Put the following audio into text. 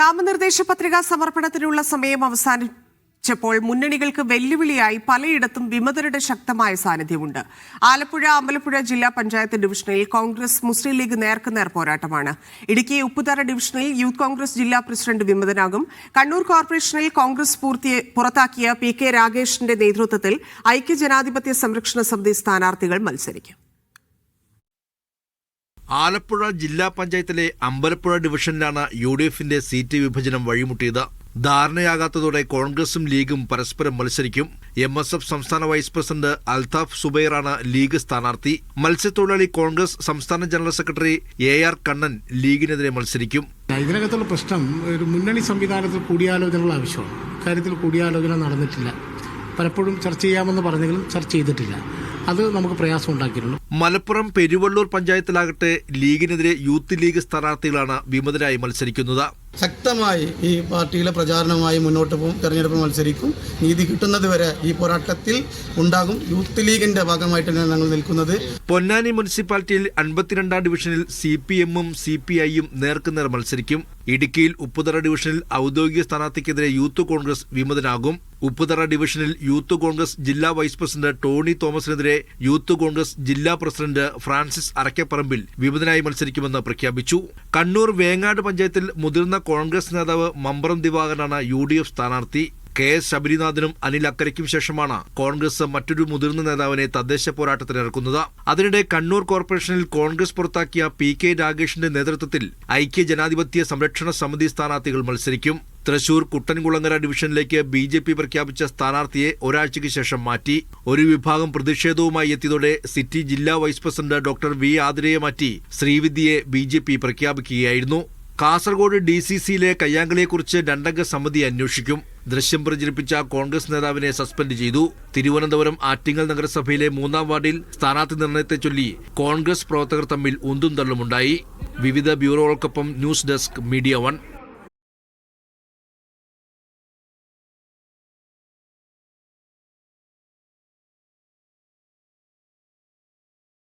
നാമനിർദ്ദേശ പത്രികാ സമർപ്പണത്തിനുള്ള സമയം അവസാനിച്ചപ്പോൾ മുന്നണികൾക്ക് വെല്ലുവിളിയായി പലയിടത്തും വിമതരുടെ ശക്തമായ സാന്നിധ്യമുണ്ട്. ആലപ്പുഴ അമ്പലപ്പുഴ ജില്ലാ പഞ്ചായത്ത് ഡിവിഷനിൽ കോൺഗ്രസ് മുസ്ലിം ലീഗ് നേർക്കുനേർ പോരാട്ടമാണ്. ഇടുക്കി ഉപ്പുതറ ഡിവിഷനിൽ യൂത്ത് കോൺഗ്രസ് ജില്ലാ പ്രസിഡന്റ് വിമതനാകും. കണ്ണൂർ കോർപ്പറേഷനിൽ കോൺഗ്രസ് പൂർത്തി പുറത്താക്കിയ പി കെ രാഗേഷിന്റെ നേതൃത്വത്തിൽ ഐക്യജനാധിപത്യ സംരക്ഷണ സമിതി സ്ഥാനാർത്ഥികൾ മത്സരിക്കും. ആലപ്പുഴ ജില്ലാ പഞ്ചായത്തിലെ അമ്പലപ്പുഴ ഡിവിഷനിലാണ് യു ഡി എഫിന്റെ സീറ്റ് വിഭജനം വഴിമുട്ടിയത്. ധാരണയാകാത്തതോടെ കോൺഗ്രസും ലീഗും പരസ്പരം മത്സരിക്കും. എം എസ് എഫ് സംസ്ഥാന വൈസ് പ്രസിഡന്റ് അൽതാഫ് സുബൈറാണ് ലീഗ് സ്ഥാനാർത്ഥി. മത്സ്യത്തൊഴിലാളി കോൺഗ്രസ് സംസ്ഥാന general secretary A R Kannan ലീഗിനെതിരെ മത്സരിക്കും. ഇതിനകത്തുള്ള പ്രശ്നം ഒരു മുന്നണി സംവിധാനത്തിൽ കൂടിയാലോചനകൾ ആവശ്യമാണ്. കാര്യത്തിൽ കൂടിയാലോചന നടന്നിട്ടില്ല. പലപ്പോഴും ചർച്ച ചെയ്യാമെന്ന് പറഞ്ഞെങ്കിലും ചർച്ച ചെയ്തിട്ടില്ല. അത് നമുക്ക് പ്രയാസം ഉണ്ടാക്കിയിട്ടുണ്ട്. മലപ്പുറം പെരുവള്ളൂർ പഞ്ചായത്തിലാകട്ടെ ലീഗിനെതിരെ യൂത്ത് ലീഗ് സ്ഥാനാർത്ഥികളാണ് വിമതരായി മത്സരിക്കുന്നത്. ശക്തമായി ഈ പാർട്ടിയിലെ പ്രചാരണമായി മുന്നോട്ട് പോകും തെരഞ്ഞെടുപ്പ് മത്സരിക്കും. നീതി കിട്ടുന്നത് വരെ ഈ പോരാട്ടത്തിൽ ഉണ്ടാകും. യൂത്ത് ലീഗിന്റെ ഭാഗമായിട്ടാണ് ഞങ്ങൾ നിൽക്കുന്നത്. പൊന്നാനി മുനിസിപ്പാലിറ്റിയിൽ അൻപത്തിരണ്ടാം ഡിവിഷനിൽ സി പി എമ്മും സി പി ഐയും നേർക്കുനേർ മത്സരിക്കും. ഇടുക്കിയിൽ ഉപ്പുതറ ഡിവിഷനിൽ ഔദ്യോഗിക സ്ഥാനാർത്ഥിക്കെതിരെ യൂത്ത് കോൺഗ്രസ് വിമതനാകും. ഉപ്പുതറ ഡിവിഷനിൽ യൂത്ത് കോൺഗ്രസ് ജില്ലാ വൈസ് പ്രസിഡന്റ് ടോണി തോമസിനെതിരെ യൂത്ത് കോൺഗ്രസ് ജില്ലാ പ്രസിഡന്റ് ഫ്രാൻസിസ് അറക്കപ്പറമ്പിൽ വിമതനായി മത്സരിക്കുമെന്ന് പ്രഖ്യാപിച്ചു. കണ്ണൂർ വേങ്ങാട് പഞ്ചായത്തിൽ മുതിർന്ന കോൺഗ്രസ് നേതാവ് മമ്പറം ദിവാകരനാണ് യു ഡി എഫ് സ്ഥാനാർത്ഥി. കെ എസ് ശബരിനാഥനും അനിൽ അക്കരയ്ക്കും ശേഷമാണ് കോൺഗ്രസ് മറ്റൊരു മുതിർന്ന നേതാവിനെ തദ്ദേശ പോരാട്ടത്തിന് ഇറക്കുന്നത് അതിനിടെ കണ്ണൂർ കോർപ്പറേഷനിൽ കോൺഗ്രസ് പുറത്താക്കിയ പി കെ രാഗേഷിന്റെ നേതൃത്വത്തിൽ ഐക്യ ജനാധിപത്യ സംരക്ഷണ സമിതി സ്ഥാനാർത്ഥികൾ മത്സരിക്കും. തൃശൂർ കുട്ടൻകുളങ്ങര ഡിവിഷനിലേക്ക് ബി ജെ പി പ്രഖ്യാപിച്ച സ്ഥാനാർത്ഥിയെ ഒരാഴ്ചയ്ക്ക് ശേഷം മാറ്റി. ഒരു വിഭാഗം പ്രതിഷേധവുമായി എത്തിയതോടെ സിറ്റി ജില്ലാ വൈസ് പ്രസിഡന്റ് ഡോക്ടർ വി ആതിരയെ മാറ്റി. ശ്രീവിദ്യയെ ബി ജെ പി പ്രഖ്യാപിക്കുകയായിരുന്നു. കാസർഗോഡ് ഡി സി സിയിലെ കയ്യാങ്കളിയെക്കുറിച്ച് രണ്ടംഗ സമിതി അന്വേഷിക്കും. ദൃശ്യം പ്രചരിപ്പിച്ച കോൺഗ്രസ് നേതാവിനെ സസ്പെൻഡ് ചെയ്തു. തിരുവനന്തപുരം ആറ്റിങ്ങൽ നഗരസഭയിലെ മൂന്നാം വാർഡിൽ സ്ഥാനാർത്ഥി നിർണയത്തെ ചൊല്ലി കോൺഗ്രസ് പ്രവർത്തകർ തമ്മിൽ ഉന്തും തള്ളുമുണ്ടായി. വിവിധ ബ്യൂറോകൾക്കൊപ്പം ന്യൂസ് ഡെസ്ക് മീഡിയ വൺ.